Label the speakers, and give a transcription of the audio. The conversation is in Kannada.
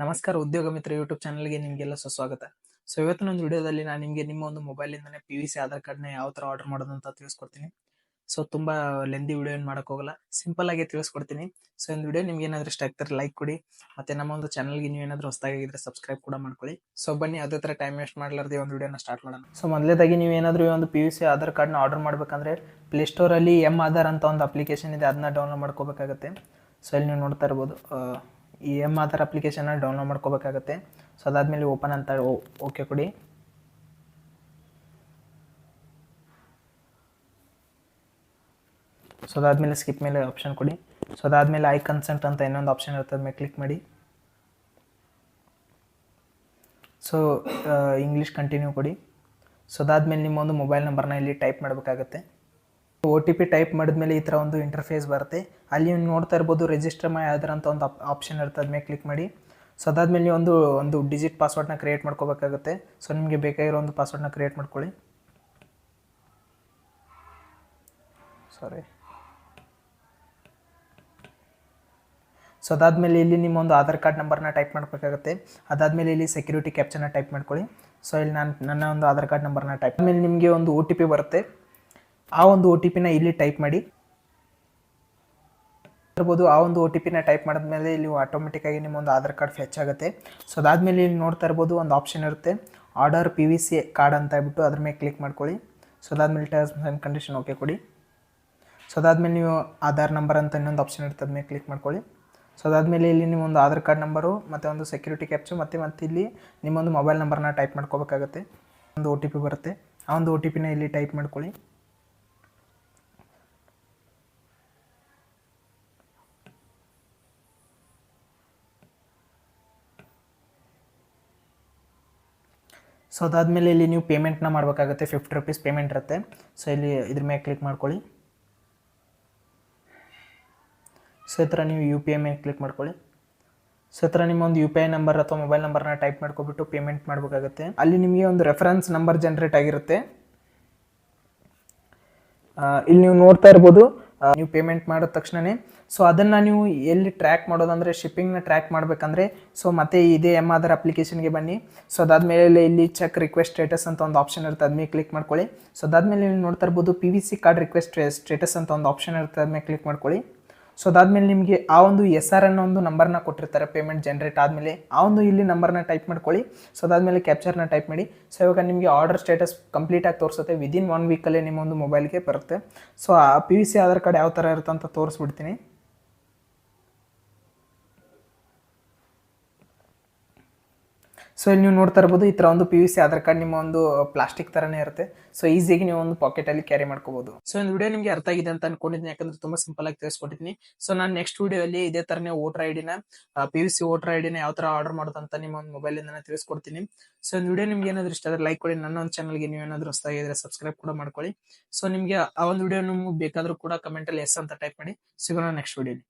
Speaker 1: ನಮಸ್ಕಾರ ಉದ್ಯೋಗ ಮಿತ್ರ ಯೂಟ್ಯೂಬ್ ಚಾನಲ್ಗೆ ನಿಮಗೆಲ್ಲ ಸುಸ್ವಾಗತ. ಸೊ ಇವತ್ತಿನ ಒಂದು ವಿಡಿಯೋದಲ್ಲಿ ನಾನು ನಿಮಗೆ ನಿಮ್ಮ ಒಂದು ಮೊಬೈಲಿಂದನೇ ಪಿ ವಿ ಸಿ ಆಧಾರ್ ಕಾರ್ಡ್ನ ಯಾವ ಥರ ಆರ್ಡರ್ ಮಾಡೋದು ಅಂತ ತಿಳಿಸ್ಕೊಡ್ತೀನಿ. ಸೊ ತುಂಬ ಲೆಂದಿ ವಿಡಿಯೋ ಏನು ಮಾಡೋಕ್ಕೋಗಲ್ಲ ಸಿಂಪಲ್ ಆಗಿ ತಿಳಿಸ್ಕೊಡ್ತೀನಿ. ಸೊ ಒಂದು ವಿಡಿಯೋ ನಿಮ್ಗೆ ಏನಾದರೂ ಇಷ್ಟ ಆಗ್ತಾರೆ ಲೈಕ್ ಕೊಡಿ. ಮತ್ತೆ ನಮ್ಮ ಒಂದು ಚಾನಲ್ಗೆ ನೀವು ಏನಾದರೂ ಹೊಸದಾಗಿದ್ರೆ ಸಬ್ಸ್ಕ್ರೈಬ್ ಕೂಡ ಮಾಡ್ಕೊಳ್ಳಿ. ಸೊ ಬನ್ನಿ, ಅದೇ ಥರ ಟೈಮ್ ವೇಸ್ಟ್ ಮಾಡಲಾರ್ದೆ ಒಂದು ವಿಡಿಯೋನ ಸ್ಟಾರ್ಟ್ ಮಾಡೋಣ. ಸೊ ಮೊದಲೇದಾಗಿ ನೀವು ಏನಾದರೂ ಒಂದು ಪಿ ಯು ಸಿ ಆಧಾರ್ ಕಾರ್ಡ್ನ ಆರ್ಡರ್ ಮಾಡಬೇಕಂದ್ರೆ ಪ್ಲೇಸ್ಟೋರಲ್ಲಿ ಎಂ ಆಧಾರ್ ಅಂತ ಒಂದು ಅಪ್ಲಿಕೇಶನ್ ಇದೆ. ಅದನ್ನ ಡೌನ್ಲೋಡ್ ಮಾಡ್ಕೋಬೇಕಾಗತ್ತೆ. ಸೊ ಇಲ್ಲಿ ನೀವು ನೋಡ್ತಾ ಇರ್ಬೋದು. ಈ ಎಂ ಆಧಾರ್ ಅಪ್ಲಿಕೇಶನ್ನ ಡೌನ್ಲೋಡ್ ಮಾಡ್ಕೋಬೇಕಾಗತ್ತೆ. ಸೊ ಅದಾದಮೇಲೆ ಓಪನ್ ಅಂತ ಓಕೆ ಕೊಡಿ. ಸೊ ಅದಾದಮೇಲೆ ಸ್ಕಿಪ್ ಮೇಲೆ ಆಪ್ಷನ್ ಕೊಡಿ. ಸೊ ಅದಾದಮೇಲೆ ಐ ಕನ್ಸೆಂಟ್ ಅಂತ ಇನ್ನೊಂದು ಆಪ್ಷನ್ ಇರುತ್ತೆ. ಅದ್ಮೇಲೆ ಕ್ಲಿಕ್ ಮಾಡಿ. ಸೊ ಇಂಗ್ಲೀಷ್ ಕಂಟಿನ್ಯೂ ಕೊಡಿ. ಸೊ ಅದಾದಮೇಲೆ ನಿಮ್ಮ ಒಂದು ಮೊಬೈಲ್ ನಂಬರ್ನ ಇಲ್ಲಿ ಟೈಪ್ ಮಾಡಬೇಕಾಗತ್ತೆ. ಒ ಟಿ ಪಿ ಟೈಪ್ ಮಾಡಿದ್ಮೇಲೆ ಈ ಥರ ಒಂದು ಇಂಟರ್ಫೇಸ್ ಬರುತ್ತೆ. ಅಲ್ಲಿ ನೀವು ನೋಡ್ತಾ ಇರ್ಬೋದು ರಿಜಿಸ್ಟರ್ ಮೈ ಆಧಾರ್ ಅಂತ ಒಂದು ಆಪ್ಷನ್ ಇರುತ್ತೆ. ಅದ್ಮೇಲೆ ಕ್ಲಿಕ್ ಮಾಡಿ. ಸೊ ಅದಾದಮೇಲೆ ನೀವು ಒಂದು ಒಂದು ಡಿಜಿಟ್ ಪಾಸ್ವರ್ಡ್ನ ಕ್ರಿಯೇಟ್ ಮಾಡ್ಕೋಬೇಕಾಗುತ್ತೆ. ಸೊ ನಿಮಗೆ ಬೇಕಾಗಿರೋ ಒಂದು ಪಾಸ್ವರ್ಡ್ನ ಕ್ರಿಯೇಟ್ ಮಾಡ್ಕೊಳ್ಳಿ. ಸಾರಿ ಸೊ ಅದಾದಮೇಲೆ ಇಲ್ಲಿ ನಿಮ್ಮ ಒಂದು ಆಧಾರ್ ಕಾರ್ಡ್ ನಂಬರ್ನ ಟೈಪ್ ಮಾಡಬೇಕಾಗುತ್ತೆ ಅದಾದಮೇಲೆ ಇಲ್ಲಿ ಸೆಕ್ಯೂರಿಟಿ ಕ್ಯಾಪ್ಚನ್ನ ಟೈಪ್ ಮಾಡ್ಕೊಳ್ಳಿ. ಸೊ ಇಲ್ಲಿ ನಾನು, ನನ್ನ ಒಂದು ಆಧಾರ್ ಕಾರ್ಡ್ ನಂಬರ್ನ ಟೈಪ್ ಆಮೇಲೆ ನಿಮಗೆ ಒಂದು ಒ ಬರುತ್ತೆ. ಆ ಒಂದು ಒ ಟಿ ಪಿನ ಇಲ್ಲಿ ಟೈಪ್ ಮಾಡಿ. ಇರ್ಬೋದು, ಆ ಒಂದು ಒ ಟಿ ಪಿನ ಟೈಪ್ ಮಾಡಿದ್ಮೇಲೆ ಇಲ್ಲಿ ಆಟೋಮೆಟಿಕ್ಕಾಗಿ ನಿಮ್ಮ ಒಂದು ಆಧಾರ್ ಕಾರ್ಡ್ ಫೆಚ್ ಆಗುತ್ತೆ. ಸೊ ಅದಾದಮೇಲೆ ಇಲ್ಲಿ ನೋಡ್ತಾ ಇರ್ಬೋದು, ಒಂದು ಆಪ್ಷನ್ ಇರುತ್ತೆ. Order P V C card ಅಂತ ಹೇಳ್ಬಿಟ್ಟು ಅದ್ರ ಮೇಲೆ ಕ್ಲಿಕ್ ಮಾಡ್ಕೊಳ್ಳಿ. ಸೊ ಅದಾದಮೇಲೆ ಟರ್ಮ್ಸ್ ಆ್ಯಂಡ್ ಕಂಡೀಷನ್ ಓಕೆ ಕೊಡಿ. ಸೊ ಅದಾದಮೇಲೆ ನೀವು ಆಧಾರ್ ನಂಬರ್ ಅಂತ ಇನ್ನೊಂದು ಆಪ್ಷನ್ ಇರುತ್ತೆ ಅದ ಮೇಲೆ ಕ್ಲಿಕ್ ಮಾಡ್ಕೊಳ್ಳಿ. ಸೊ ಅದಾದಮೇಲೆ ಇಲ್ಲಿ ನಿಮ್ಮ ಒಂದು ಆಧಾರ್ ಕಾರ್ಡ್ ನಂಬರು ಮತ್ತು ಒಂದು ಸೆಕ್ಯೂರಿಟಿ ಕ್ಯಾಪ್ಚು ಮತ್ತು ಮತ್ತು ಇಲ್ಲಿ ನಿಮ್ಮೊಂದು ಮೊಬೈಲ್ ನಂಬರ್ನ ಟೈಪ್ ಮಾಡ್ಕೋಬೇಕಾಗುತ್ತೆ. ಒಂದು ಒ ಟಿ ಪಿ ಬರುತ್ತೆ. ಆ ಒಂದು ಒ ಟಿ ಪಿನ ಇಲ್ಲಿ ಟೈಪ್ ಮಾಡ್ಕೊಳ್ಳಿ. ಸೊ ಅದಾದಮೇಲೆ ಇಲ್ಲಿ ನೀವು ಪೇಮೆಂಟ್ನ ಮಾಡಬೇಕಾಗುತ್ತೆ ಫಿಫ್ಟಿ ರುಪೀಸ್ ಪೇಮೆಂಟ್ ಇರುತ್ತೆ. ಸೊ ಇಲ್ಲಿ ಇದ್ರ ಮೇಲೆ ಕ್ಲಿಕ್ ಮಾಡ್ಕೊಳ್ಳಿ. ಸೊ ಈ ಥರ ನೀವು ಯು ಪಿ ಐ ಮೇಲೆ ಕ್ಲಿಕ್ ಮಾಡ್ಕೊಳ್ಳಿ. ಸೊ ಈ ಥರ ನಿಮ್ಮ ಒಂದು ಯು ಪಿ ಐ ನಂಬರ್ ಅಥವಾ ಮೊಬೈಲ್ ನಂಬರ್ನ ಟೈಪ್ ಮಾಡ್ಕೊಬಿಟ್ಟು ಪೇಮೆಂಟ್ ಮಾಡಬೇಕಾಗುತ್ತೆ. ಅಲ್ಲಿ ನಿಮಗೆ ಒಂದು ರೆಫರೆನ್ಸ್ ನಂಬರ್ ಜನ್ರೇಟ್ ಆಗಿರುತ್ತೆ. ಇಲ್ಲಿ ನೀವು ನೋಡ್ತಾ ಇರ್ಬೋದು ನೀವು ಪೇಮೆಂಟ್ ಮಾಡಿದ ತಕ್ಷಣವೇ ಸೊ ಅದನ್ನು ನೀವು ಎಲ್ಲಿ ಟ್ರ್ಯಾಕ್ ಮಾಡೋದಂದರೆ ಶಿಪ್ಪಿಂಗ್ನ ಟ್ರ್ಯಾಕ್ ಮಾಡಬೇಕಂದ್ರೆ ಸೊ ಮತ್ತೆ ಇದೇ ಎಂ ಆಧಾರ್ ಅಪ್ಲಿಕೇಶನ್ಗೆ ಬನ್ನಿ. ಸೊ ಅದಾದಮೇಲೆ ಇಲ್ಲಿ ಚೆಕ್ ರಿಕ್ವೆಸ್ಟ್ ಸ್ಟೇಟಸ್ ಅಂತ ಒಂದು ಆಪ್ಷನ್ ಇರುತ್ತೆ, ಅದ್ಮೇಲೆ ಕ್ಲಿಕ್ ಮಾಡ್ಕೊಳ್ಳಿ. ಸೊ ಅದಾದಮೇಲೆ ನೀವು ನೋಡ್ತಾ ಇರ್ಬೋದು P V C card request status ಅಂತ ಒಂದು ಆಪ್ಷನ್ ಇರುತ್ತೆ, ಅದ್ಮೇಲೆ ಕ್ಲಿಕ್ ಮಾಡ್ಕೊಳ್ಳಿ. ಸೊ ಅದಾದಮೇಲೆ ನಿಮಗೆ ಆ ಒಂದು ಎಸ್ ಆರ್ ಅನ್ನೋ ಒಂದು ನಂಬರ್ನ ಕೊಟ್ಟಿರ್ತಾರೆ ಪೇಮೆಂಟ್ ಜನ್ರೇಟ್ ಆದಮೇಲೆ. ಆ ಒಂದು ಇಲ್ಲಿ ನಂಬರ್ನ ಟೈಪ್ ಮಾಡ್ಕೊಳ್ಳಿ. ಸೊ ಅದಾದಮೇಲೆ ಕ್ಯಾಪ್ಚರ್ನ ಟೈಪ್ ಮಾಡಿ. ಸೊ ಇವಾಗ ನಿಮಗೆ ಆರ್ಡರ್ ಸ್ಟೇಟಸ್ ಕಂಪ್ಲೀಟಾಗಿ ತೋರಿಸುತ್ತೆ. ವಿದಿನ್ ಒನ್ ವೀಕಲ್ಲೇ ನಿಮ್ಮ ಒಂದು ಮೊಬೈಲ್ಗೆ ಬರುತ್ತೆ. ಸೊ ಆ P V C Aadhaar card ಯಾವ ಥರ ಇರುತ್ತೆ ಅಂತ ತೋರಿಸ್ಬಿಡ್ತೀನಿ. ಸೊ ಇಲ್ಲಿ ನೀವು ನೋಡ್ತಾ ಇರ್ಬೋದು, ಈ ಥರ ಒಂದು P U C Aadhaar card ನಿಮ್ಮ ಒಂದು ಪ್ಲಾಸ್ಟಿಕ್ ಥರನೇ ಇರುತ್ತೆ. ಸೊ ಈಸಿಯಾಗಿ ನೀವು ಒಂದು ಪಾಕೆಟಲ್ಲಿ ಕ್ಯಾರಿ ಮಾಡ್ಕೋಬಹುದು ಸೊ ಒಂದು ವಿಡಿಯೋ ನಿಮಗೆ ಅರ್ಥ ಆಗಿದೆ ಅಂತ ಅನ್ಕೊಂಡಿದ್ದೀನಿ, ಯಾಕಂದ್ರೆ ತುಂಬಾ ಸಿಂಪಲ್ ಆಗಿ ತಿಳಿಸ್ಕೊಟ್ಟಿದ್ದೀನಿ. ಸೊ ನಾನು ನೆಕ್ಸ್ಟ್ ವಿಡಿಯೋಲ್ಲಿ ಇದೇ ಥರನೇ ವೋಟರ್ ಐಡಿನ ಪಿ ಯು ಸಿ ವೋಟರ್ ಐಡಿನ ಯಾವ ಥರ ಆರ್ಡರ್ ಮಾಡೋದು ಅಂತ ನಿಮ್ಮ ಒಂದು ಮೊಬೈಲಿಂದ ತಿಳಿಸ್ಕೊಡ್ತೀನಿ. ಸೊ ಒಂದು ವಿಡಿಯೋ ನಿಮ್ಗೆ ಏನಾದರೂ ಇಷ್ಟ ಆದರೆ ಲೈಕ್ ಕೊಡಿ. ನನ್ನ ಒಂದು ಚಾನಲ್ಗೆ ನೀವು ಏನಾದರೂ ಹೊಸದಾಗಿದ್ರೆ ಸಬ್ಸ್ಕ್ರೈಬ್ ಕೂಡ ಮಾಡ್ಕೊಳ್ಳಿ. ಸೊ ನಿಮಗೆ ಆ ಒಂದು ವಿಡಿಯೋ ನಿಮ್ಗೆ ಬೇಕಾದರೂ ಕೂಡ ಕಮೆಂಟಲ್ಲಿ ಎಸ್ ಅಂತ ಟೈಪ್ ಮಾಡಿ. ಸಿಗೋಣ ನೆಕ್ಸ್ಟ್ ವಿಡಿಯೋಲಿ